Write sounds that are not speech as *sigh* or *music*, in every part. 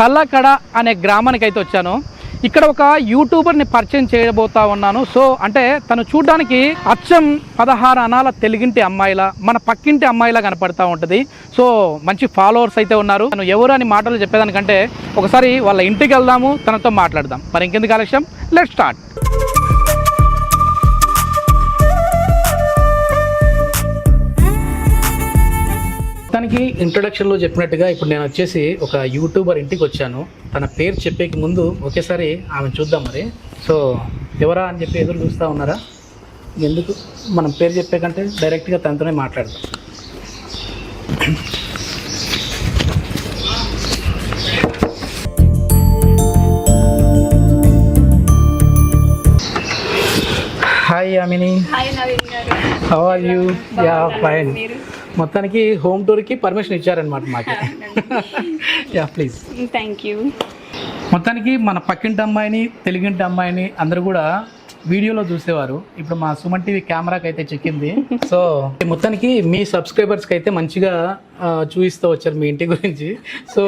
కల్లకడ అనే గ్రామానికి అయితే వచ్చాను. ఇక్కడ ఒక యూట్యూబర్ని పరిచయం చేయబోతా ఉన్నాను. సో అంటే తను చూడడానికి అచ్చం పదహారు అనాల తెలుగింటి అమ్మాయిలా మన పక్కింటి అమ్మాయిలా కనపడతా ఉంటుంది. సో మంచి ఫాలోవర్స్ అయితే ఉన్నారు. తను ఎవరు అని మాటలు చెప్పేదానికంటే ఒకసారి వాళ్ళ ఇంటికి వెళ్దాము తనతో మాట్లాడదాం. మరి ఇంకెందుకు ఆలస్యం? లెట్ స్టార్ట్ మనకి ఇంట్రొడక్షన్లో చెప్పినట్టుగా ఇప్పుడు నేను వచ్చేసి ఒక యూట్యూబర్ ఇంటికి వచ్చాను. తన పేరు చెప్పేకి ముందు ఒకేసారి ఆమె చూద్దాం మరి. సో ఎవరా అని చెప్పి ఎదురు చూస్తూ ఉన్నారా? ఎందుకు? మనం పేరు చెప్పే కంటే డైరెక్ట్గా తనతోనే మాట్లాడదాం. Hi Yamini how are you yeah fine మొత్తానికి హోమ్ టూర్కి పర్మిషన్ ఇచ్చారనమాట మాకు. యా ప్లీజ్ థ్యాంక్ యూ మొత్తానికి మన పక్కింటి అమ్మాయిని తెలుగింటి అమ్మాయిని అందరూ కూడా వీడియోలో చూసేవారు. ఇప్పుడు మా సుమన్ టీవీ కెమెరాకి అయితే చెక్కింది సో మొత్తానికి మీ సబ్స్క్రైబర్స్కి అయితే మంచిగా చూపిస్తూ వచ్చారు మీ ఇంటి గురించి. సో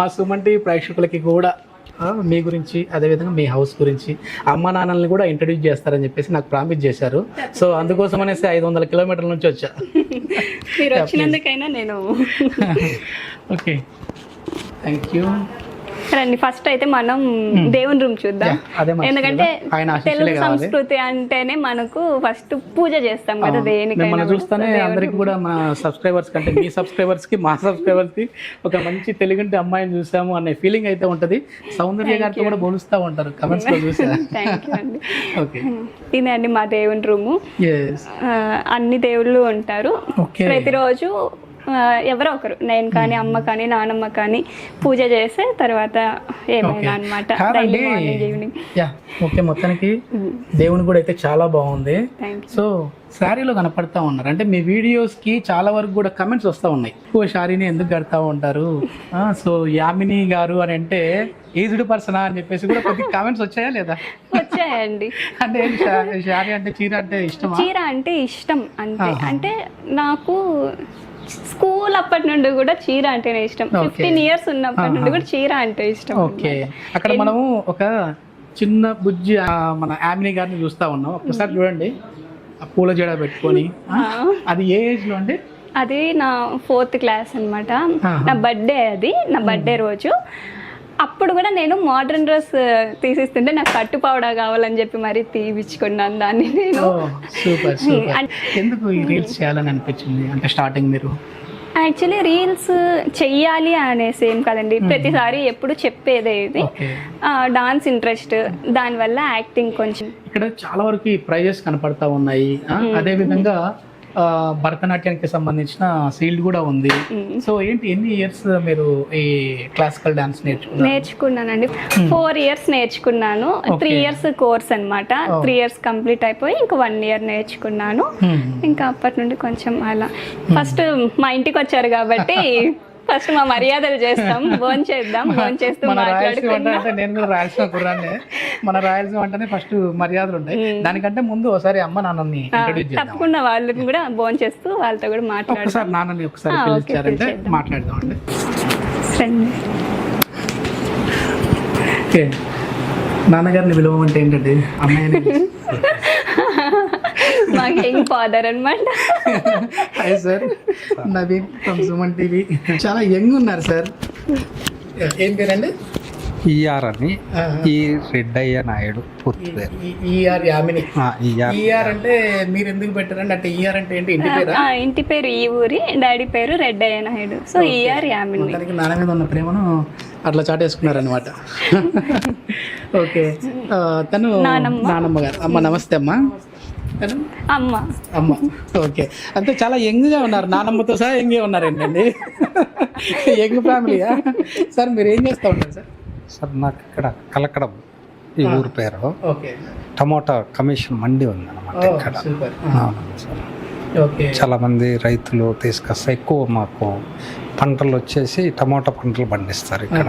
మా సుమన్ టీవీ ప్రేక్షకులకి కూడా మీ గురించి అదేవిధంగా మీ హౌస్ గురించి అమ్మ నాన్నల్ని కూడా ఇంట్రడ్యూస్ చేస్తారని చెప్పేసి నాకు ప్రామిస్ చేశారు. సో అందుకోసం అనేసి ఐదు వందల కిలోమీటర్ల నుంచి వచ్చా. మీరు వచ్చినందుకైనా నేను ఓకే థ్యాంక్ యూ రండి ఫస్ట్ అయితే మనం దేవుని రూమ్ చూద్దాం. ఎందుకంటే తెలుగు. సంస్కృతి అంటేనే మనకు ఫస్ట్ పూజ చేస్తాం కదా దేనికైనా. చూస్తేనే అందరికి కూడా మా సబ్స్క్రైబర్స్ కంటే మీ సబ్స్క్రైబర్స్కి మా సబ్స్క్రైబర్స్కి ఒక మంచి తెలుగుంటి అమ్మాయిని చూసాము అనే ఫీలింగ్ అయితే ఉంటది. సౌందర్య గారితో కూడా పోలుస్తూ ఉంటారు. కమెంట్స్లో చూసా. *laughs* ఓకే ఇదే అండి. మా దేవుని రూము. అన్ని దేవుళ్ళు ఉంటారు. ప్రతిరోజు ఎవరో ఒకరు నేను కానీ అమ్మ కానీ నానమ్మ కానీ పూజ చేసే తర్వాత ఏమైనా అనమాట ఓకే. మొత్తానికి దేవుని కూడా అయితే చాలా బాగుంది. సో శారీలో కనపడతా ఉన్నారు. అంటే మీ వీడియోస్కి చాలా వరకు కూడా కమెంట్స్ వస్తూ ఉన్నాయి. ఎక్కువ శారీని ఎందుకు కడతా ఉంటారు? సో యామిని గారు అని అంటే ఏజ్డ్ పర్సనా అని చెప్పేసి కూడా కొద్ది కామెంట్స్ వచ్చాయా లేదా? వచ్చాయండి. అంటే శారీ? అంటే చీర అంటే ఇష్టమా? చీర అంటే ఇష్టం అంతే. అంటే నాకు స్కూల్ అప్పటి నుండి కూడా చీర అంటేనే ఇష్టం. ఫిఫ్టీన్ ఇయర్స్ ఉన్నప్పటి నుండి కూడా చీర అంటే ఇష్టం ఓకే. అక్కడ మనము ఒక చిన్న బుజ్జి మన యామిని గారిని చూస్తా ఉన్నాం. ఒక్కసారి చూడండి. ఆ పూల జడ పెట్టుకొని. అది ఏ ఏజ్లో అండి? అది నా ఫోర్త్ క్లాస్ అన్నమాట. ఆహా. నా బర్త్డే అది. నా బర్త్డే రోజు. అప్పుడు కూడా నేను మోడర్న్ డ్రెస్ తీసిస్తుంటే నాకు కట్టు పౌడా కావాలని చెప్పి మరీ తీపిచ్చుకున్నాను దాన్ని నేను. సూపర్ ఎందుకు ఈ రీల్స్ చేయాలని అనిపించింది? అంటే స్టార్టింగ్ మీరు? యాక్చువల్లీ రీల్స్ చెయ్యాలి అనేసి ఏం కదండి. ప్రతిసారి ఎప్పుడు చెప్పేదే ఇది. డాన్స్ ఇంట్రెస్ట్ దానివల్ల యాక్టింగ్ కొంచెం ఇక్కడ చాలా వరకు ప్రైజెస్ కనపడతా ఉన్నాయి. ఆ, అదే విధంగా ఆ, భరతనాట్యానికి సంబంధించిన సీల్డ్ కూడా ఉంది. సో ఏంటి ఎన్ని ఇయర్స్ మీరు ఈ క్లాసికల్ డాన్స్ నేర్చుకున్నారు? నేర్చుకున్నానండి. ఫోర్ ఇయర్స్ నేర్చుకున్నాను. త్రీ ఇయర్స్ కోర్స్ అన్నమాట. త్రీ ఇయర్స్ కంప్లీట్ అయిపోయి ఇంకా వన్ ఇయర్ నేర్చుకున్నాను. ఇంకా అప్పటి నుండి కొంచెం అలా. ఫస్ట్ మా ఇంటికి వచ్చారు కాబట్టి ఫస్ట్ మా మర్యాదలు చేస్తాం *laughs* భోన్ చేద్దాం భోన్ చేస్తూ అంటే అంటే నేను కూడా రాయలసీమ కుర్రాన్నే. మన రాయలసీమ అంటేనే ఫస్ట్ మర్యాదలు ఉంటాయి. దానికంటే ముందు ఒకసారి అమ్మ నాన్నని తప్పకుండా వాళ్ళని కూడా భోన్ చేస్తూ వాళ్ళతో కూడా మాట్లాడతాం ఒకసారి నాన్నని ఒకసారి పిలిచారంటే. మాట్లాడదాం అండి. నాన్నగారిని పిలవమంటే ఏంటంటే అమ్మాయిని *laughs* యంగ్ ఫాదర్ అనమాట hi sir Naveen from Suman TV చాలా యంగ్ ఉన్నారు సార్ ఏం పేరండి? ఈఆర్ అని. ఈ రెడ్డయ్య నాయుడు పూర్తి పేరు. ఈఆర్ యామిని. ఆ, ఈఆర్ ఈఆర్ అంటే మీరు ఎందుకు పెట్టారండి? అంటే ఈఆర్ అంటే ఏంటి? ఇంటి పేరా? ఆ, ఇంటి పేరు ఈ ఊరి డాడీ పేరు రెడ్డయ్య నాయుడు. So ER Yamini. మొత్తానికి నాన్న మీద ఉన్న ప్రేమను అట్లా చాటేసుకున్నారనమాట *laughs* ఓకే. తను నానమ్మ. నానమ్మ గారు. అమ్మ నమస్తే అమ్మ. అమ్మ. అమ్మ. ఓకే. అంటే చాలా యంగ్గా ఉన్నారు. నానమ్మతో సహా యంగే ఉన్నారు ఏంటండి యంగ్ ఫ్యామిలీయా? సార్ మీరు ఏం చేస్తూ ఉంటారు సార్? సార్ నాకు ఇక్కడ కలకడం ఈ ఊరు పేరు. ఓకే. టమోటా కమిషన్ మండి ఉందన్నమాట ఇక్కడ. సూపర్. అవును సార్. ఓకే. చాలా మంది రైతులు తీసుకొస్తే ఎక్కువ మాకు పంటలు వచ్చేసి టమోటా పంటలు పండిస్తారు ఇక్కడ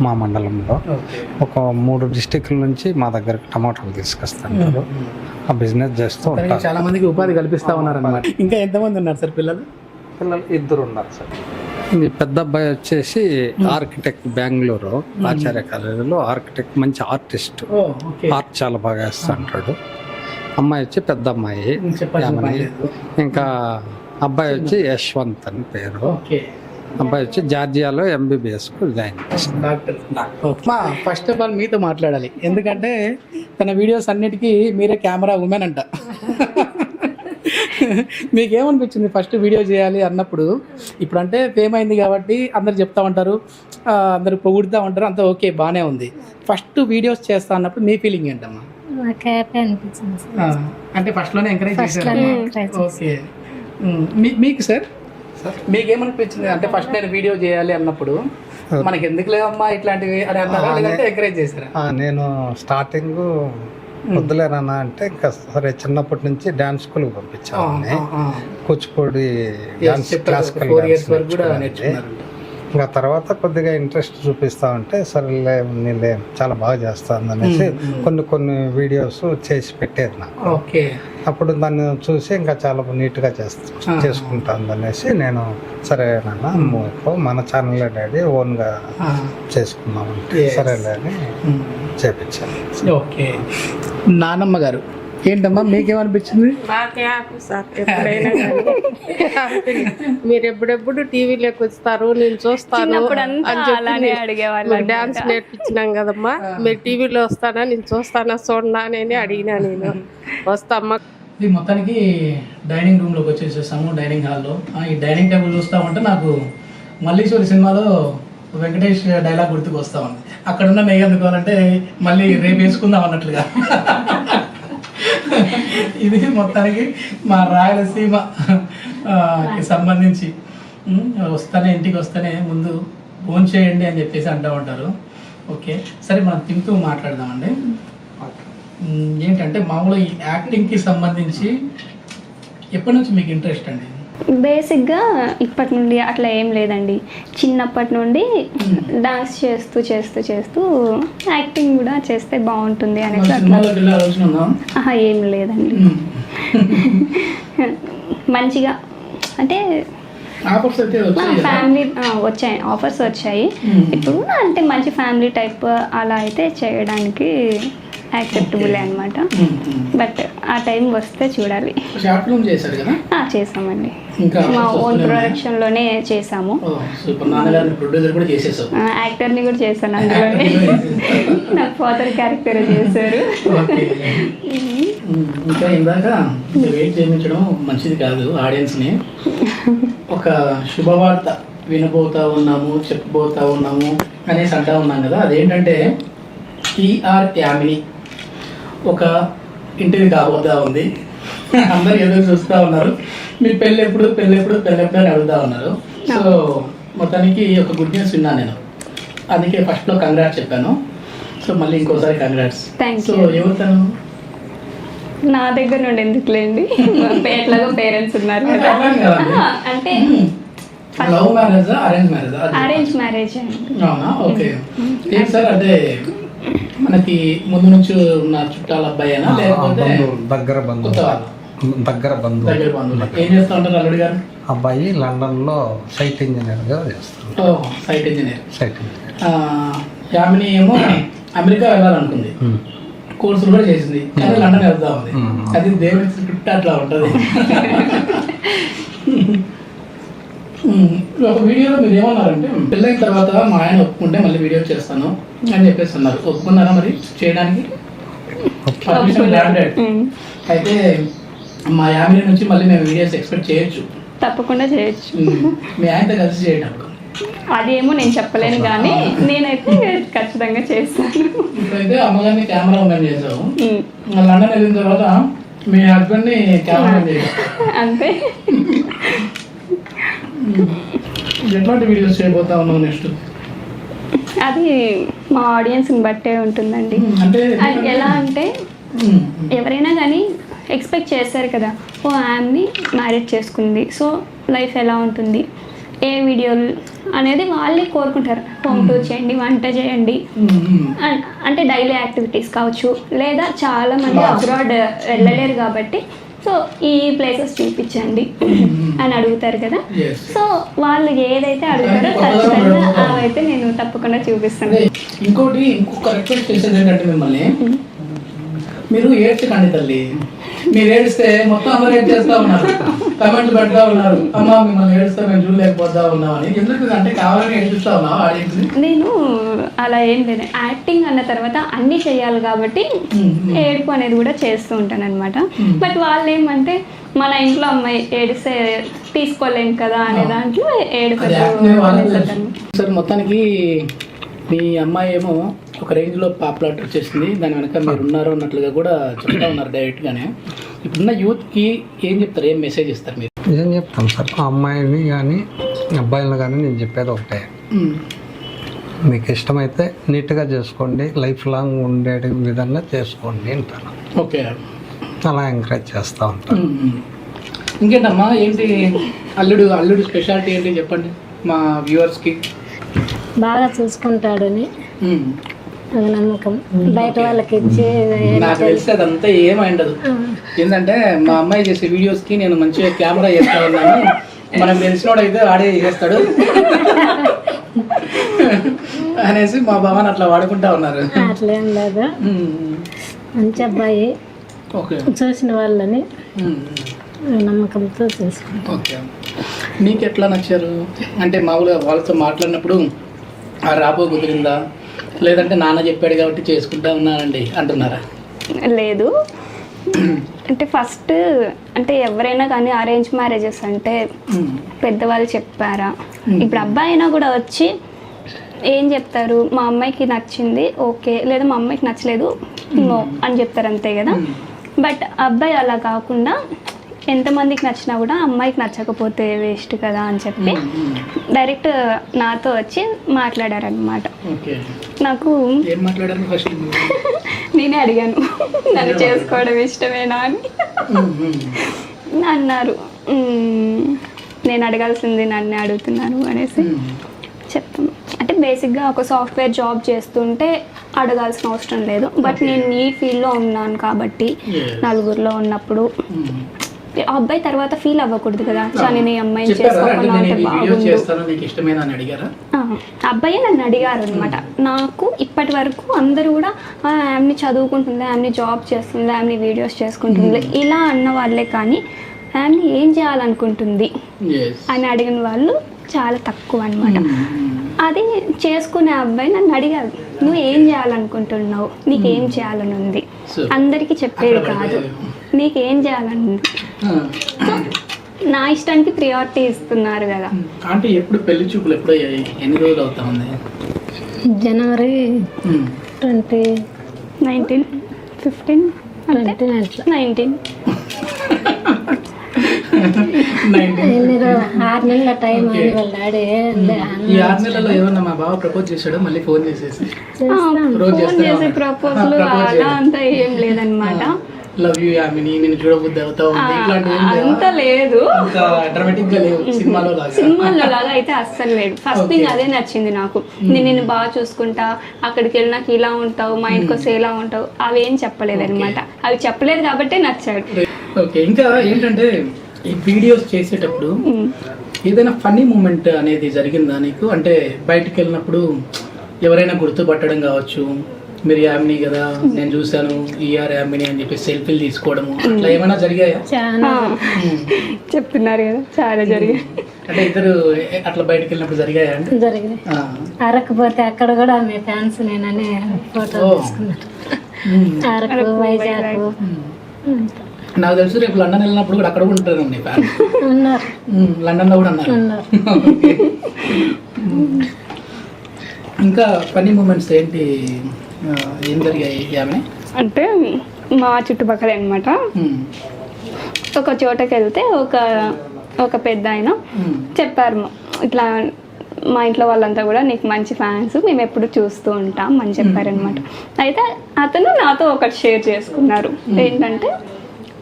మా మండలంలో. ఓకే. ఒక మూడు డిస్టిక్ల నుంచి మా దగ్గరకు టమోటాలు తీసుకొస్తారు ఆ బిజినెస్ చేస్తూ ఉంటారు. చాలా మందికి ఉపాధి కల్పిస్తా ఉన్నారు అనమాట ఇంకా ఎంతమంది ఉన్నారు సార్ పిల్లలు? పిల్లలు ఇద్దరు ఉన్నారు సార్. మీ పెద్ద అబ్బాయి వచ్చేసి ఆర్కిటెక్ట్ బెంగళూరు ఆచార్య కాలేజీలో ఆర్కిటెక్ట్ మంచి ఆర్టిస్ట్. ఆర్ట్ చాలా బాగా వేస్తుంటాడు అమ్మాయి వచ్చి పెద్ద అమ్మాయి. ఇంకా అబ్బాయి వచ్చి యశ్వంత్ అని పేరు. ఓకే. అబ్బాయి వచ్చి జార్జియాలో ఎంబీబీఎస్కు జాయిన్ డాక్టర్. మా ఫస్ట్ ఆఫ్ ఆల్ మీతో మాట్లాడాలి. ఎందుకంటే తన వీడియోస్ అన్నిటికీ మీరే కెమెరా ఉమెన్ అంట. మీకేమనిపించింది ఫస్ట్ వీడియో చేయాలి అన్నప్పుడు? ఇప్పుడు అంటే ఫేమ్ అయింది కాబట్టి అందరు చెప్తా ఉంటారు అందరు పొగుడుతూ ఉంటారు అంత ఓకే బాగానే ఉంది. ఫస్ట్ వీడియోస్ చేస్తా అన్నప్పుడు మీ ఫీలింగ్ ఏంటమ్మా? నాకు హ్యాపీ అనిపించింది. సార్ ఆ, అంటే ఫస్ట్లోనే ఎంకరేజ్ చేశారు. ఓకే. మీకు సార్? మీకేమనిపించింది? అంటే ఫస్ట్ నేను వీడియో చేయాలి అన్నప్పుడు మనకి ఎందుకు లేవమ్మా ఇట్లాంటివి అని అన్నారా? లేదంటే ఎంకరేజ్ చేశారా? నేను స్టార్టింగ్ వద్దులేనన్నా అంటే ఇంకా సరే చిన్నప్పటి నుంచి డాన్స్ స్కూల్ పంపించాను కూచిపూడి డాన్స్ క్లాసికల్ ఇంకా తర్వాత కొద్దిగా ఇంట్రెస్ట్ చూపిస్తా ఉంటే సరేలే నీలే చాలా బాగా చేస్తాను అనేసి కొన్ని కొన్ని వీడియోస్ చేసి పెట్టేది నాకు. ఓకే. అప్పుడు దాన్ని చూసి ఇంకా చాలా నీట్గా చేస్తా చేసుకుంటాను అనేసి నేను సరే నాన్న మన ఛానల్ డాడీ ఓన్గా చేసుకున్నాం అంటే. సరేలే అని చేపించాను ఓకే. నానమ్మ గారు ఏంటమ్మా మీకేమనిపించింది? నాకు హ్యాపీ సార్ ఎప్పుడైనా కానీ. మీరు ఎప్పుడెప్పుడు టీవీలోకి వస్తారు నేను చూస్తాను అలానే అడిగేవాళ్ళు డాన్స్ నేర్పించినాం కదమ్మా. మీరు టీవీలో వస్తానా నేను చూస్తానా చూడనా అని అడిగినా నేను. వస్తామ్మా. ఇది మొత్తానికి డైనింగ్ రూమ్లోకి వచ్చేసేసాము డైనింగ్ హాల్లో. ఈ డైనింగ్ టేబుల్ చూస్తా ఉంటే నాకు మల్లీశ్వరి సినిమాలో వెంకటేష్ డైలాగ్ గుర్తుకు వస్తా ఉంది. అక్కడ ఉన్న నెయ్యి అందుకోవాలంటే మళ్ళీ రేపు వేసుకుందాం అన్నట్లుగా. ఇది మొత్తానికి మా రాయలసీమ సంబంధించి. వస్తానే ఇంటికి వస్తానే ముందు ఫోన్ చేయండి అని చెప్పేసి అంటూ ఉంటారు. ఓకే సరే మనం తింటూ మాట్లాడదామండి. ఏంటంటే మామూలుగా ఈ యాక్టింగ్కి సంబంధించి ఎప్పటి నుంచి మీకు ఇంట్రెస్ట్ అండి? బేసిక్గా ఇప్పటి నుండి అట్లా ఏం లేదండి చిన్నప్పటి నుండి డాన్స్ చేస్తూ చేస్తూ చేస్తూ యాక్టింగ్ కూడా చేస్తే బాగుంటుంది అనేసి అట్లా ఏం లేదండి. మంచిగా అంటే? ఫ్యామిలీ వచ్చాయి ఆఫర్స్ వచ్చాయి. ఇప్పుడు అంటే మంచి ఫ్యామిలీ టైప్ అలా అయితే చేయడానికి యాక్సెప్టబుల్ అనమాట. బట్ ఆ టైం వస్తే చూడాలి. చేసామండి మా ఓన్ వస్తూనే ఉన్నాయి. ప్రొడక్షన్లోనే చేసాము నాన్నగారిని ప్రొడ్యూసర్ కూడా చేశాను అందులోనే. నాకు ఫాదర్ క్యారెక్టర్ చేశారు. ఇంకా ఇందాక వెయిట్ చేయించడం మంచిది కాదు ఆడియన్స్ని ఒక శుభవార్త వినబోతా ఉన్నాము చెప్పబోతా ఉన్నాము అనేసి అంటా ఉన్నాం కదా. అదేంటంటే టీఆర్ యామిని ఒక ఇంటిని కాబోతా ఉంది. అందరు ఎదురు చూస్తూ ఉన్నారు. మీ పెళ్ళి ఎప్పుడు పెళ్ళి ఎప్పుడు పెళ్ళి ఎప్పుడు అని అడుగుతా ఉన్నారు. సో మొత్తానికి ఒక గుడ్ న్యూస్ విన్నాను నేను. అందుకే ఫస్ట్లో కంగ్రాట్స్ చెప్పాను. సో మళ్ళీ ఇంకోసారి కంగ్రాట్స్ సో. ఎవరు నా దగ్గర నుండి ఎందుకులేండి? *laughs* ఎట్లాగో పేరెంట్స్ ఉన్నారు అంటే love marriage arrange marriage arrange marriage అవునా? ఓకే ఏం సార్ అంటే మనకి ముందు నుంచి ఉన్న చుట్టాల అబ్బాయి లేకపోతే దగ్గర వాళ్ళు? దగ్గర బంధువులు దగ్గర బంధువులు. ఏం చేస్తూ ఉంటారు అల్లుడు గారు? అబ్బాయి లండన్లో సైట్ ఇంజనీర్గా చేస్తాడు. ఓ site engineer. Site engineer. Yamini ఏమో అమెరికా వెళ్ళాలనుకుంది. కోర్సులు కూడా చేసింది. కానీ లండన్ వెళ్తా ఉంది. అది దేవుని స్క్రిప్ట్ అట్లా ఉంటుంది. *laughs* ఒక వీడియోలో మీరు ఏమన్నారంటే పెళ్ళైన తర్వాత మా ఆయన ఒప్పుకుంటే మళ్ళీ వీడియో చేస్తాను అని చెప్పేసి అన్నారు. ఒప్పుకున్నారా మరి చేయడానికి? అయితే మా యామిని నుంచి మళ్ళీ మేము వీడియోస్ ఎక్స్పెక్ట్ చేయొచ్చు. తప్పకుండా చేయొచ్చు. మీ ఆయనతో కలిసి చేయండి అదేమో నేను చెప్పలేను కానీ నేనైతే ఖచ్చితంగా చేస్తాను. ఇప్పుడైతే అమ్మగారిని కెమెరా ఉమెన్ చేసావు లండన్ వెళ్ళిన తర్వాత మీ హస్బెండ్ని కెమెరా అంతే. *laughs* ఎట్లాంటి వీడియోస్ చేయబోతా ఉన్నావు నెక్స్ట్? అది మా ఆడియన్స్ని బట్టే ఉంటుందండి. ఎలా అంటే ఎవరైనా కానీ ఎక్స్పెక్ట్ చేస్తారు కదా ఓ ఆమెని మ్యారేజ్ చేసుకుంది సో లైఫ్ ఎలా ఉంటుంది ఏ వీడియోలు అనేది వాళ్ళే కోరుకుంటారు. హోమ్ టూర్ చేయండి వంట చేయండి. అంటే డైలీ యాక్టివిటీస్ కావచ్చు లేదా చాలా మంది అబ్రాడ్ వెళ్ళలేరు కాబట్టి సో ఈ ప్లేసెస్ చూపించండి అని అడుగుతారు కదా. సో వాళ్ళు ఏదైతే అడుగుతారో ఖచ్చితంగా అవైతే నేను తప్పకుండా చూపిస్తాను. ఇంకోటి ఇంకొక రిక్వెస్ట్ చేసేది ఏంటంటే మిమ్మల్ని మీరు ఏడ్చకండి తల్లి. మీరు ఏడిస్తే మొత్తం అందరూ ఏడ్ చేస్తా ఉన్నారు? కమెంట్లు పెడతా ఉన్నారు. అమ్మ మిమ్మల్ని ఏడిస్తే మేము చూడలేకపోతా ఉన్నాం అని ఎందుకు అంటే కావాలని ఏడిపిస్తా ఉన్నావు ఆడియన్స్ నేను అలా ఏం లేదు. యాక్టింగ్ అన్న తర్వాత అన్నీ చేయాలి కాబట్టి ఏడుపు అనేది కూడా చేస్తూ ఉంటాను అనమాట బట్ వాళ్ళు ఏమంటే మన ఇంట్లో అమ్మాయి ఏడిస్తే తీసుకోలేం కదా అనే దాంట్లో ఏడుపు మొత్తానికి మీ అమ్మాయి ఏమో ఒక రేంజ్లో పాపులారిటీ వచ్చేసింది. దాని వెనక మీరు ఉన్నారు అన్నట్లుగా కూడా చెప్తా ఉన్నారు డైరెక్ట్ గానే ఇప్పుడున్న యూత్కి ఏం చెప్తారు? ఏం మెసేజ్ ఇస్తారు మీరు? ఏం చెప్తాం సార్? ఆ అమ్మాయిని కానీ అబ్బాయిని కానీ నేను చెప్పేది ఒకటే. మీకు ఇష్టమైతే నీట్గా చేసుకోండి లైఫ్ లాంగ్ ఉండే విధంగా చేసుకోండి అంటాను ఓకే. అలా ఎంకరేజ్ చేస్తూ ఉంటాను ఇంకేంటమ్మా? ఏంటి? అల్లుడు అల్లుడు స్పెషాలిటీ ఏంటి చెప్పండి మా వ్యూవర్స్కి బాగా చూసుకుంటాడని. ఒక నమ్మకం. బయట వాళ్ళకి ఇచ్చి నాకు తెలిసి అదంతా ఏంటంటే మా అమ్మాయి చేసే వీడియోస్కి నేను మంచిగా కెమెరా చేస్తా ఉన్నాను తెలిసినోడు అయితే ఆడే చేస్తాడు. అనేసి మా బావని అట్లా వాడుకుంటా ఉన్నారు. అట్లేం లేదు. మంచి అబ్బాయి. చూసిన వాళ్ళని మ్మ్. నమ్మకంతో చూసుకుంటాం. ఓకే. మీకు ఎట్లా నచ్చారు? అంటే మామూలుగా వాళ్ళతో మాట్లాడినప్పుడు ఆ రాబో కుదిరిందా? లేదంటే నాన్న చెప్పాడు కాబట్టి చేసుకుంటా ఉన్నానండి అంటున్నారా? లేదు. అంటే ఫస్ట్ అంటే ఎవరైనా కానీ అరేంజ్ మ్యారేజెస్ అంటే. పెద్దవాళ్ళు చెప్పారా? ఇప్పుడు అబ్బాయి అయినా కూడా వచ్చి ఏం చెప్తారు? మా అమ్మాయికి నచ్చింది ఓకే. లేదా మా అమ్మాయికి నచ్చలేదు నో అని చెప్తారు అంతే కదా? బట్ అబ్బాయి అలా కాకుండా ఎంతమందికి నచ్చినా కూడా అమ్మాయికి నచ్చకపోతే వేస్ట్ కదా అని చెప్పి డైరెక్ట్ నాతో వచ్చి మాట్లాడారనమాట నాకు *laughs* నేనే అడిగాను. నన్ను చేసుకోవడం ఇష్టమేనా అని. *laughs* అన్నారు. "మ్మ్, నేను అడగాల్సింది నన్ను అడుగుతున్నాను అనేసి చెప్తాను. అంటే బేసిక్గా ఒక సాఫ్ట్వేర్ జాబ్ చేస్తుంటే అడగాల్సిన అవసరం లేదు. బట్ నేను ఈ ఫీల్డ్లో ఉన్నాను కాబట్టి. నలుగురిలో ఉన్నప్పుడు ఆ అబ్బాయి తర్వాత ఫీల్ అవ్వకూడదు కదా. చాలా నేను ఈ అమ్మాయిని చేసుకోకుండా ఉంటే అబ్బాయే నన్ను అడిగారు అనమాట నాకు ఇప్పటి వరకు అందరూ కూడా "ఆ, ఆమెని చదువుకుంటుంది ఆమెని జాబ్ చేస్తుంది ఆమెని వీడియోస్ చేసుకుంటుంది. ఇలా అన్న వాళ్ళే కానీ ఆమెని ఏం చేయాలనుకుంటుంది? అని అడిగిన వాళ్ళు చాలా తక్కువ అనమాట అది చేసుకునే అబ్బాయి నన్ను అడిగారు నువ్వు ఏం చేయాలనుకుంటున్నావు? నీకు ఏం చేయాలని ఉంది అందరికీ చెప్పేది కాదు. నీకు ఏం చేయాలని నా ఇష్టానికి ప్రియారిటీ ఇస్తున్నారు కదా. అంటే ఎప్పుడు పెళ్ళి చూపులు ఎప్పుడు అయ్యాయి ఎన్ని రోజులు అవుతా ఉంది? జనవరి. Twenty nineteen fifteen nineteen. ఆరు నెలల టైం అని వాళ్ళ డాడీ. ఈ ఆరు నెలల్లో ఏమన్నా మా బావ ప్రపోజ్ చేశాడు? మళ్ళీ ఫోన్ చేసేసి? రోజు ఫోన్ చేసే. ప్రపోజల్ *laughs* అలా అంతా ఏం లేదనమాట లవ్ యూ యామిని. నేను చూడబుద్ధి అవుతా ఉంది? అంత లేదు. డ్రామాటిక్గా లేవు. సినిమాలో లాగా. సినిమాల్లో లాగా అయితే అస్సలు లేదు. ఫస్ట్ థింగ్ అదే నచ్చింది నాకు. నేను నిన్ను బాగా చూసుకుంటా అక్కడికి వెళ్ళినాక ఇలా ఉంటావు మా ఇంటికి వస్తే ఇలా ఉంటావు. అవి ఏం చెప్పలేదు అనమాట అవి చెప్పలేదు కాబట్టే నచ్చాడు. ఓకే ఇంకా ఏంటంటే ఈ వీడియోస్ చేసేటప్పుడు ఏదైనా ఫన్నీ మూమెంట్ అనేది జరిగిందా నీకు? అంటే బయటికి వెళ్ళినప్పుడు ఎవరైనా గుర్తుపట్టడం కావచ్చు మీరు యామిని కదా నేను చూశాను ఈఆర్ యామిని అని చెప్పి సెల్ఫీలు తీసుకోవడము అట్లా ఏమైనా జరిగాయా? చాలా. చెప్తున్నారు కదా చాలా జరిగాయి. అంటే ఇద్దరు అట్లా బయటికి వెళ్ళినప్పుడు జరిగాయా అంటే జరిగింది ఆ. అరకపోతే అక్కడ కూడా మీ ఫ్యాన్స్ నేనని ఫోటో. తీసుకున్నారు. అరకు వైజాగ్. నాకు తెలుసు రేపు లండన్ వెళ్ళినప్పుడు కూడా అక్కడ కూడా ఉంటారు నీ లండన్లో కూడా అన్నారు. *laughs* ఇంకా ఫన్నీ మూమెంట్స్ ఏంటి? ఏం జరిగాయి యామిని? అంటే మా చుట్టుపక్కల అనమాట. ఒక చోటకి వెళ్తే ఒక ఒక పెద్ద ఆయన. చెప్పారు. ఇట్లా మా ఇంట్లో వాళ్ళంతా కూడా నీకు మంచి ఫ్యాన్స్ మేము ఎప్పుడు చూస్తూ ఉంటాం అని చెప్పారనమాట అయితే అతను నాతో ఒకటి షేర్ చేసుకున్నారు. ఏంటంటే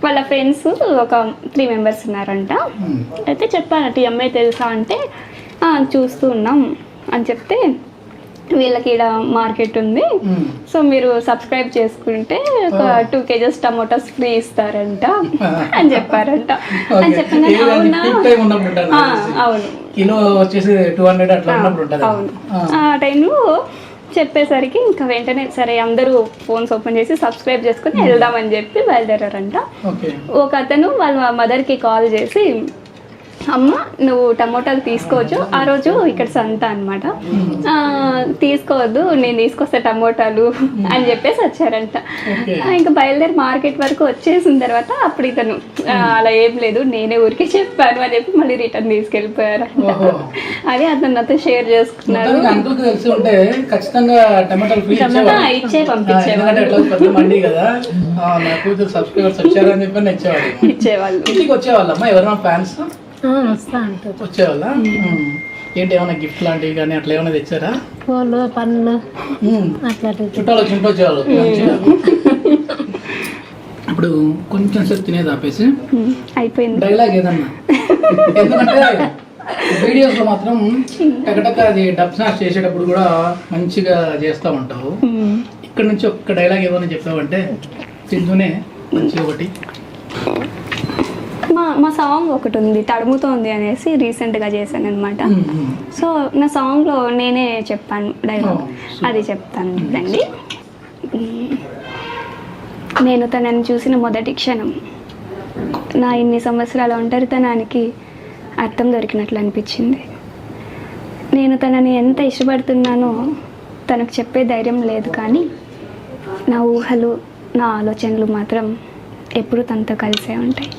వాళ్ళ ఫ్రెండ్స్ ఒక త్రీ మెంబర్స్ ఉన్నారంట. అయితే చెప్పానట ఈ అమ్మాయి తెలుసా? అంటే "ఆ, చూస్తూ ఉన్నాం అని చెప్తే వీళ్ళకి ఇక్కడ మార్కెట్ ఉంది. సో మీరు సబ్స్క్రైబ్ చేసుకుంటే ఒక టూ కేజెస్ టమోటాస్ ఫ్రీ ఇస్తారంట *laughs* అని చెప్పారంట. అని అది అవునా. అవును. కిలో వచ్చేసి టూ హండ్రెడ్ అట్లా ఉన్నప్పుడు ఉంటుంది? అవును. ఆ. టైంలో చెప్పేసరికి ఇంకా వెంటనే సరే అందరూ ఫోన్స్ ఓపెన్ చేసి సబ్స్క్రైబ్ చేసుకుని వెళ్దామని చెప్పి బయలుదేరారంట. ఒక అతను వాళ్ళ మదర్కి కాల్ చేసి అమ్మ నువ్వు టమోటాలు తీసుకోవచ్చు. ఆ రోజు ఇక్కడ సంత అనమాట తీసుకోవద్దు నేను తీసుకొస్తా టమోటాలు అని చెప్పేసి వచ్చారంట. ఇంకా బయలుదేరి మార్కెట్ వరకు వచ్చేసిన తర్వాత అప్పుడు ఇతను "ఆ, అలా ఏం లేదు నేనే ఊరికే చెప్పాను అని చెప్పి మళ్ళీ రిటర్న్ తీసుకెళ్ళిపోయారంట. ఓహో. అదే అతను నాతో షేర్ చేసుకున్నారు ఇచ్చే పంపించేవాళ్ళు. ఇచ్చేవాళ్ళు. ఫ్యాన్స్ వస్తా అంటారు. వచ్చేవాళ్ళ? ఏంటి ఏమైనా గిఫ్ట్ లాంటివి కానీ అట్లా ఏమైనా తెచ్చారా? పూలు పండ్లు మ్మ్. అట్లాంటివి చుట్టాలు వచ్చి ఇంట్లో వచ్చేవాళ్ళు ఇప్పుడు కొంచెం సేపు తినేది ఆపేసి. అయిపోయింది. డైలాగ్ ఏదన్నా? ఎందుకంటే వీడియోస్లో మాత్రం టకటక అది డబ్ స్నాష్ చేసేటప్పుడు కూడా మంచిగా చేస్తా ఉంటావు. ఇక్కడ నుంచి ఒక్క డైలాగ్ ఏమైనా చెప్పావంటే తింటూనే మంచిగా ఒకటి. మా మా సాంగ్ ఒకటి ఉంది తడుముతోంది అనేసి రీసెంట్గా చేశాను అనమాట. సో నా సాంగ్లో నేనే చెప్పాను డైలాగ్. అది చెప్తాను చూడండి. నేను తనని చూసిన మొదటి క్షణం నా ఇన్ని సంవత్సరాల ఒంటరితనానికి అర్థం దొరికినట్లు అనిపించింది. నేను తనని ఎంత ఇష్టపడుతున్నానో తనకు చెప్పే ధైర్యం లేదు కానీ నా ఊహలు నా ఆలోచనలు మాత్రం ఎప్పుడు తనతో కలిసే ఉంటాయి.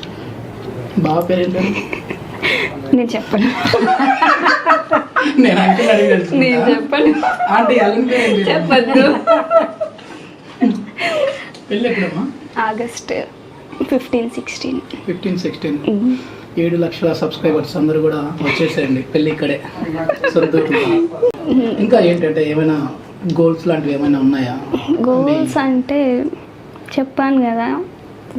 బావ పేరు ఏంటి? నేను చెప్పను. నేను నేను. చెప్పను. ఆంటీ చెప్పద్దు. August fifteen sixteen. Fifteen sixteen. ఏడు లక్షల సబ్స్క్రైబర్స్ అందరూ కూడా వచ్చేసేయండి పెళ్ళి ఇక్కడే. సొంతూరులో. ఇంకా ఏంటంటే ఏమైనా గోల్స్ లాంటివి ఏమైనా ఉన్నాయా? గోల్స్ అంటే చెప్పాను కదా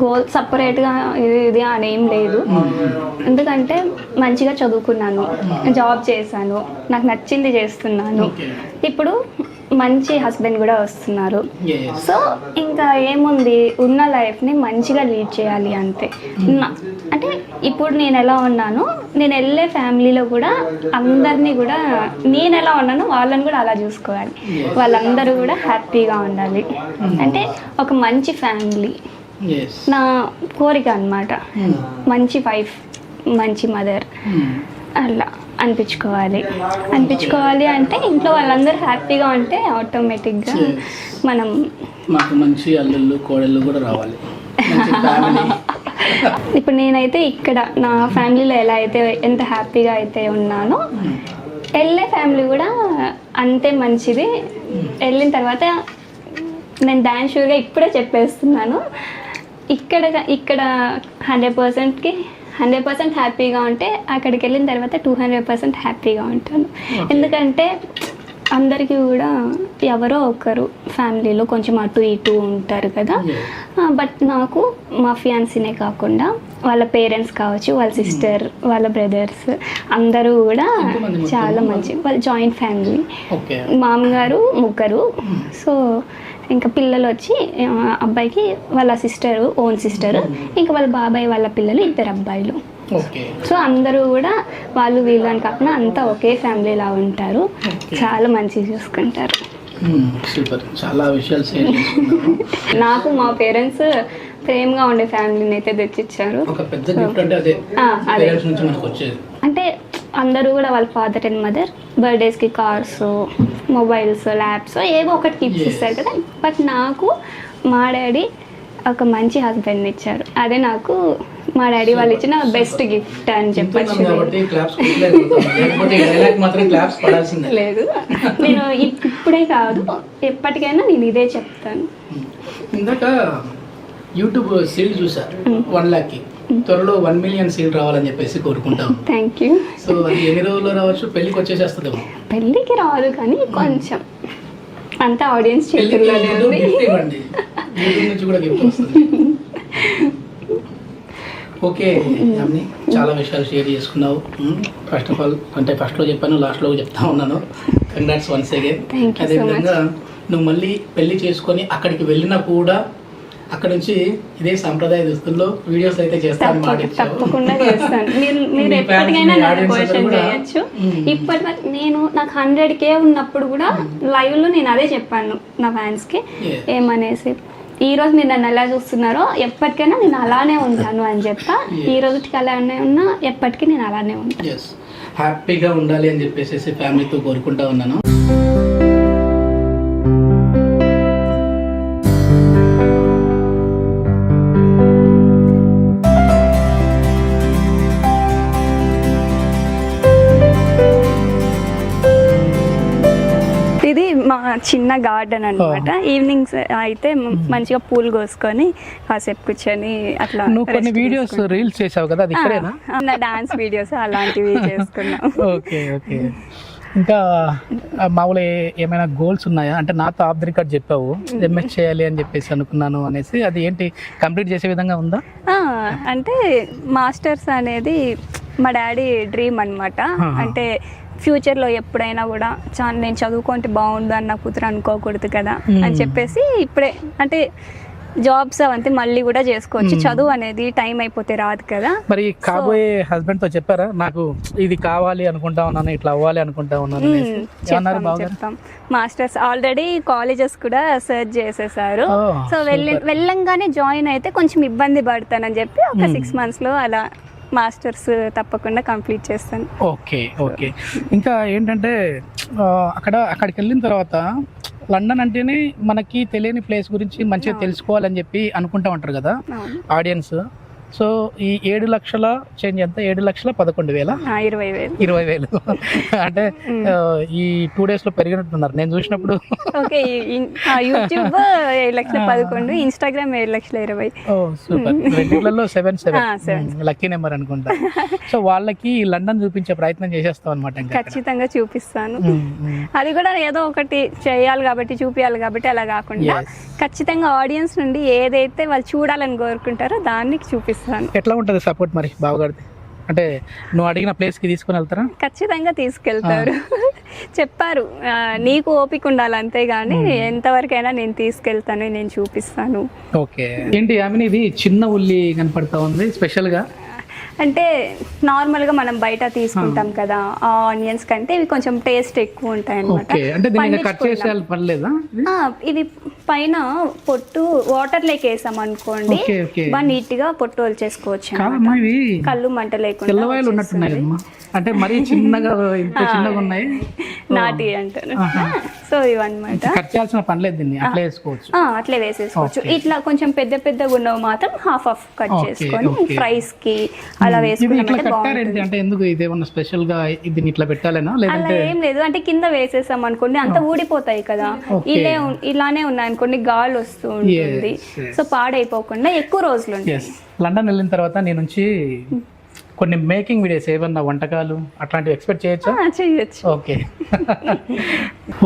గోల్ సపరేట్గా ఇది ఇది అని ఏం లేదు. ఎందుకంటే మంచిగా చదువుకున్నాను జాబ్ చేశాను నాకు నచ్చింది చేస్తున్నాను. ఇప్పుడు మంచి హస్బెండ్ కూడా వస్తున్నారు. సో ఇంకా ఏముంది? ఉన్న లైఫ్ని మంచిగా లీడ్ చేయాలి అంతే. నా- అంటే ఇప్పుడు నేను ఎలా ఉన్నానో నేను వెళ్ళే ఫ్యామిలీలో కూడా అందరినీ కూడా నేను ఎలా ఉన్నానో వాళ్ళని కూడా అలా చూసుకోవాలి. వాళ్ళందరూ కూడా హ్యాపీగా ఉండాలి. అంటే ఒక మంచి ఫ్యామిలీ. నా కోరిక అన్నమాట. మంచి వైఫ్ మంచి మదర్. అలా అనిపించుకోవాలి. అనిపించుకోవాలి అంటే ఇంట్లో వాళ్ళందరూ హ్యాపీగా ఉంటే ఆటోమేటిక్గా మనం మాకు మంచి అల్లుళ్ళు కోడళ్ళు కూడా రావాలి. *laughs* ఇప్పుడు నేనైతే ఇక్కడ నా ఫ్యామిలీలో ఎలా అయితే ఎంత హ్యాపీగా అయితే ఉన్నానో వెళ్ళే ఫ్యామిలీ కూడా అంతే మంచిది. వెళ్ళిన తర్వాత నేను డాన్స్ షూర్గా ఇప్పుడే చెప్పేస్తున్నాను. ఇక్కడ ఇక్కడ హండ్రెడ్ పర్సెంట్కి హండ్రెడ్ పర్సెంట్ హ్యాపీగా ఉంటే అక్కడికి వెళ్ళిన తర్వాత టూ హండ్రెడ్ పర్సెంట్ హ్యాపీగా ఉంటాను. ఎందుకంటే అందరికీ కూడా ఎవరో ఒకరు ఫ్యామిలీలో కొంచెం అటు ఇటు ఉంటారు కదా. బట్ నాకు మా ఫియాన్సీనే కాకుండా వాళ్ళ పేరెంట్స్ కావచ్చు వాళ్ళ సిస్టర్ వాళ్ళ బ్రదర్స్ అందరూ కూడా? చాలా మంచి వాళ్ళ జాయింట్ ఫ్యామిలీ మామగారు ముగ్గురు. సో ఇంకా పిల్లలు వచ్చి అబ్బాయికి వాళ్ళ సిస్టర్ ఓన్ సిస్టర్ ఇంకా వాళ్ళ బాబాయ్ వాళ్ళ పిల్లలు ఇద్దరు అబ్బాయిలు. సో అందరూ కూడా వాళ్ళు వీళ్ళు అని కాకుండా అంతా ఒకే ఫ్యామిలీలా ఉంటారు. చాలా మంచిగా చూసుకుంటారు. సూపర్ చాలా విషయాలు షేర్ చేసుకున్నాను. *laughs* నాకు మా పేరెంట్స్ ప్రేమగా ఉండే ఫ్యామిలీని అయితే తెచ్చిచ్చారు. ఒక పెద్ద గిఫ్ట్ అంటే అదే. ఆ, అదే. పేరెంట్స్ నుంచి మనకు వచ్చేది. అంటే అందరూ కూడా వాళ్ళ ఫాదర్ అండ్ మదర్ బర్త్డేస్కి కార్స్ మొబైల్స్ ల్యాబ్స్ ఏవో ఒకటి గిఫ్ట్స్ ఇస్తారు కదా. బట్ నాకు మా డాడీ ఒక మంచి హస్బెండ్ ఇచ్చారు. అదే నాకు మా డాడీ వాళ్ళు ఇచ్చిన బెస్ట్ గిఫ్ట్ అని చెప్పచ్చు. లేదు. నేను ఇప్- ఇప్పుడే కాదు ఎప్పటికైనా నేను ఇదే చెప్తాను. ఇందాక యూట్యూబ్ సీల్ చూసా వన్ ల్యాక్కి త్వరలో వన్ మిలియన్ సీల్ రావాలని చెప్పేసి కోరుకుంటాం. థ్యాంక్ యూ సో అది ఎన్ని రోజుల్లో రావచ్చు? పెళ్ళికి వచ్చేసేస్తుందేమో. పెళ్ళికి రాదు కానీ కొంచెం. అంతా ఆడియన్స్ నుంచి కూడా గిఫ్ట్ వస్తుంది. ఓకే చాలా విషయాలు షేర్ చేసుకున్నావు. ఫస్ట్ ఆఫ్ ఆల్ అంటే ఫస్ట్లో చెప్పాను లాస్ట్లో చెప్తా ఉన్నాను. కంగ్రాట్స్ వన్స్ అగైన్ అదేవిధంగా నువ్వు మళ్ళీ పెళ్ళి చేసుకొని అక్కడికి వెళ్ళినా కూడా అక్కడ నుంచి ఇదే సాంప్రదాయ దుస్తుల్లో వీడియోస్ అయితే చేస్తాను తప్పకుండా చేస్తాను. మీరు *laughs* ఎప్పటికైనా నన్ను క్వశ్చన్ చేయొచ్చు. ఇప్పటి వరకు నేను నాకు హండ్రెడ్ కే ఉన్నప్పుడు కూడా లైవ్లో నేను అదే చెప్పాను నా ఫ్యాన్స్కి. ఏమనేసి ఈ రోజు మీరు నన్ను ఎలా చూస్తున్నారో ఎప్పటికైనా నేను అలానే ఉంటాను అని చెప్పా. ఈ రోజుకి అలానే ఉన్నా ఎప్పటికీ నేను అలానే ఉంటాను. హ్యాపీగా ఉండాలి అని చెప్పేసి ఫ్యామిలీతో కోరుకుంటా ఉన్నాను. మా చిన్న గార్డెన్ అన్నమాట. ఈవినింగ్స్ అయితే మంచిగా పూలు కోసుకొని కాసేపు కూర్చొని అట్లా నువ్వు కొన్ని వీడియోస్. రీల్స్ చేసావు కదా అది ఇక్కడేనా? నా డాన్స్ వీడియోస్ అలాంటివి *laughs* చేసుకున్నాం. Okay okay. ఇంకా ఆ, మామూలు ఏ- ఏమైనా గోల్స్ ఉన్నాయా? అంటే నాతో ఆఫ్ ది రికార్డ్ చెప్పావు ఎంఎస్ చేయాలి అని చెప్పేసి అనుకున్నాను అనేసి అది ఏంటి కంప్లీట్ చేసే విధంగా ఉందా? అంటే మాస్టర్స్ అనేది మా డాడీ డ్రీమ్ అన్నమాట. ఆహా. అంటే ఫ్యూచర్లో ఎప్పుడైనా కూడా చా నేను చదువుకుంటే బాగుండు అని నా కూతురు అనుకోకూడదు కదా అని చెప్పేసి ఇప్పుడే అంటే జాబ్స్ అవంతే మళ్ళీ కూడా చేసుకోవచ్చు. చదువు అనేది టైం అయిపోతే రాదు కదా. మరి కాబోయే హస్బెండ్తో చెప్పారా? నాకు ఇది కావాలి అనుకుంటా ఉన్నాను ఇట్లా అవ్వాలి అనుకుంటా ఉన్నాను చెప్తాం మాస్టర్స్ ఆల్రెడీ కాలేజెస్ కూడా సెర్చ్ చేసేసారు. సో వెళ్ళి వెళ్ళంగానే జాయిన్ అయితే కొంచెం ఇబ్బంది పడతానని చెప్పి ఒక సిక్స్ మంత్స్లో అలా మాస్టర్స్ తప్పకుండా కంప్లీట్ చేస్తాను. Okay okay. ఇంకా ఏంటంటే అక్కడ అక్కడికి వెళ్ళిన తర్వాత లండన్ అంటేనే మనకి తెలియని ప్లేస్ గురించి మంచిగా తెలుసుకోవాలని చెప్పి అనుకుంటా ఉంటారు కదా ఆడియన్స్. సో ఈ ఏడు లక్షల చేంజ్ ఎంత? ఏడు లక్షల పదకొండు వేల. ఇరవై వేలు. ఇరవై వేలు. అంటే ఈ టూ డేస్లో పెరిగినట్టున్నారు. నేను చూసినప్పుడు. ఓకే యూట్యూబ్ ఏడు లక్షల పదకొండు ఇన్స్టాగ్రామ్ ఏడు లక్షల ఇరవై. ఓ సూపర్. రెండిట్లలో సెవెన్ సెవెన్. లక్కీ నెంబర్ అనుకుంటా. సో వాళ్ళకి లండన్ చూపించే ప్రయత్నం చేసేస్తాం అనమాట. ఖచ్చితంగా చూపిస్తాను. అది కూడా ఏదో ఒకటి చేయాలి కాబట్టి చూపించాలి కాబట్టి అలా కాకుండా. ఖచ్చితంగా ఆడియన్స్ నుండి ఏదైతే వాళ్ళు చూడాలని కోరుకుంటారో దాన్ని చూపిస్తాను. ఎట్లా ఉంటుంది సపోర్ట్ మరి బావగారిది? అంటే నువ్వు అడిగిన ప్లేస్కి తీసుకొని వెళ్తారా? ఖచ్చితంగా తీసుకెళ్తారు. *laughs* చెప్పారు. నీకు ఓపిక ఉండాలి అంతేగాని ఎంతవరకైనా నేను తీసుకెళ్తాను నేను చూపిస్తాను. ఓకే. ఏంటి ఆమె ఇది చిన్న ఉల్లి కనపడతా ఉంది స్పెషల్గా? అంటే నార్మల్గా మనం బయట తీసుకుంటాం కదా ఆ ఆనియన్స్ కంటే ఇవి కొంచెం టేస్ట్ ఎక్కువ ఉంటాయి అనమాట ఇవి పైన పొట్టు వాటర్ లేక్ వేసాం అనుకోండి బాగా నీట్గా పొట్టు వచ్చేసుకోవచ్చు కళ్ళు మంట లేకుండా అంటే మరీ చిన్నగా *laughs* చిన్నగా ఉన్నాయి. నాటి అంటారు. సో ఇవన్నమాట. కట్ చేయాల్సిన పని లేదు దీన్ని అట్లా వేసుకోవచ్చు. అట్లే వేసేసుకోవచ్చు. ఇట్లా కొంచెం పెద్ద పెద్దగా ఉన్నవి మాత్రం హాఫ్ ఆఫ్ కట్ చేసుకొని. ఫ్రైస్కి అలా ఇది అంటే ఎందుకు ఇదేమన్నా స్పెషల్గా దీన్ని ఇట్లా పెట్టాలేనా? అలా ఏం లేదు. అంటే కింద వేసేసాం అనుకోండి అంత ఊడిపోతాయి కదా. ఇలే ఇలానే ఉన్నాయి అనుకోండి గాలి వస్తూ ఉంటుంది. సో పాడైపోకుండా ఎక్కువ రోజులు లండన్ వెళ్ళిన తర్వాత నేను నుంచి కొన్ని మేకింగ్ వీడియోస్ ఏమన్నా వంటకాలు అట్లాంటివి ఎక్స్పెక్ట్ చేయొచ్చా? ఆ, చెయ్యొచ్చు ఓకే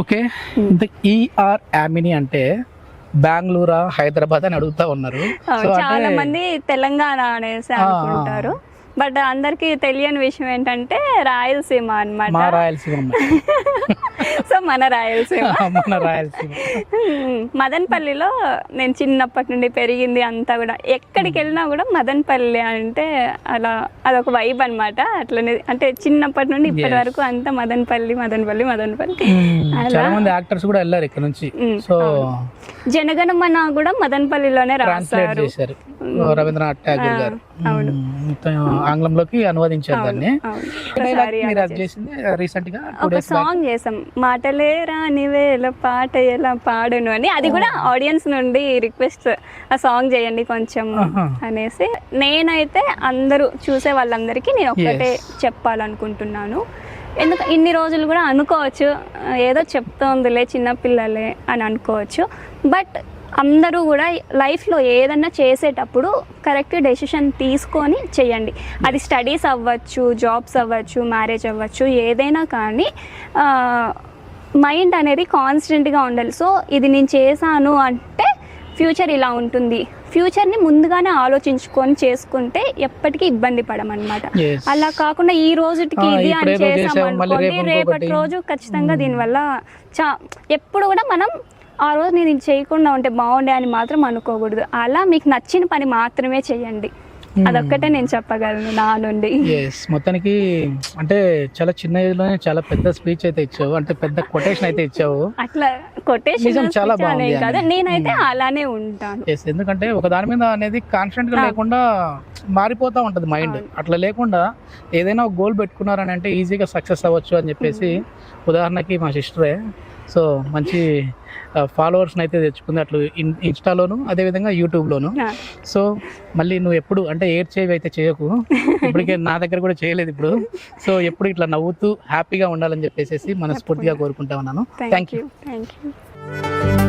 ఓకే ఇంత ఈఆర్ యామిని అంటే బెంగళూరా హైదరాబాద్ అని అడుగుతా ఉన్నారు. చాలా మంది తెలంగాణ అనేసి అనుకుంటారు. బట్ అందరికి తెలియని విషయం ఏంటంటే రాయలసీమ మా అన్నమాట రాయలసీమ. *laughs* సో మన రాయలసీమ. *laughs* మన రాయలసీమ. మదనపల్లిలో నేను చిన్నప్పటి నుండి పెరిగింది అంతా కూడా. ఎక్కడికి వెళ్ళినా కూడా మదనపల్లి అంటే అలా అదొక వైబ్ అన్నమాట. అట్లనే అంటే చిన్నప్పటి నుండి ఇప్పటి వరకు అంతా మదనపల్లి మదనపల్లి మదనపల్లి. చాలా మంది యాక్టర్స్ కూడా వెళ్ళారు ఇక్కడ నుంచి. మ్, సో జనగణమన కూడా మదనపల్లిలోనే చేశారు. రవీంద్రనాథ్ ఠాగూర్ గారు. మ్, ఆంగ్లంలోకి అనువదించారు దాన్ని. చేసింది రీసెంట్గా టూ ఒక సాంగ్ చేసాం. మాటలే రాని వేళ పాట ఎలా పాడును అని. అది కూడా ఆడియన్స్ నుండి రిక్వెస్ట్ ఆ సాంగ్ చేయండి కొంచెం. అనేసి. నేనైతే అందరూ చూసే వాళ్ళందరికీ నేను ఒక్కటే చెప్పాలనుకుంటున్నాను. ఎందుకు ఇన్ని రోజులు కూడా అనుకోవచ్చు. ఏదో చెప్తోందిలే చిన్నపిల్లలే అని అనుకోవచ్చు. బట్ అందరూ కూడా లైఫ్లో ఏదన్నా చేసేటప్పుడు కరెక్ట్ డెసిషన్ తీసుకొని చేయండి. అది స్టడీస్ అవ్వచ్చు జాబ్స్ అవ్వచ్చు మ్యారేజ్ అవ్వచ్చు ఏదైనా కానీ మైండ్ అనేది కాన్స్టెంట్గా ఉండాలి. సో ఇది నేను చేశాను అంటే ఫ్యూచర్ ఇలా ఉంటుంది. ఫ్యూచర్ని ముందుగానే ఆలోచించుకొని చేసుకుంటే ఎప్పటికీ ఇబ్బంది పడమన్నమాట. అలా కాకుండా ఈ రోజుకి ఇది అని ఏదో చేసాం చేసాం, మళ్ళీ అనుకోండి రేపు రేపటి. రోజు ఖచ్చితంగా దీనివల్ల చా ఎప్పుడు కూడా మనం ఆ రోజు నేను ఇది చేయకుండా ఉంటే బాగుండే అని మాత్రం అనుకోకూడదు. అలా మీకు నచ్చిన పని మాత్రమే చేయండి. అదొక్కటే నేను చెప్పగలను నా నుండి. ఎస్ మొత్తానికి అంటే చాలా చిన్న ఏజ్లోనే చాలా పెద్ద స్పీచ్ అయితే ఇచ్చావు అంటే పెద్ద కొటేషన్ అయితే ఇచ్చావు. అట్లా కొటేషన్ చాలా బాగుంది కాదు. నేనైతే అలానే ఉంటాను. ఎస్ ఎందుకంటే ఒక దాని మీద అనేది కాన్ఫిడెంట్గా లేకుండా మారిపోతూ ఉంటుంది మైండ్ అట్లా లేకుండా ఏదైనా ఒక గోల్ పెట్టుకున్నారని అంటే ఈజీగా సక్సెస్ అవ్వచ్చు అని చెప్పేసి ఉదాహరణకి మా సిస్టరే సో మంచి ఫాలోవర్స్ని అయితే తెచ్చుకుంది. అట్లు ఇన్ ఇన్స్టాలోను అదేవిధంగా యూట్యూబ్లోను. సో మళ్ళీ నువ్వు ఎప్పుడు అంటే ఏడ్ చేవి అయితే చేయకు. ఇప్పటికే నా దగ్గర కూడా చేయలేదు ఇప్పుడు. సో ఎప్పుడు ఇట్లా నవ్వుతూ హ్యాపీగా ఉండాలని చెప్పేసి మనస్ఫూర్తిగా కోరుకుంటా ఉన్నాను. Thank you thank you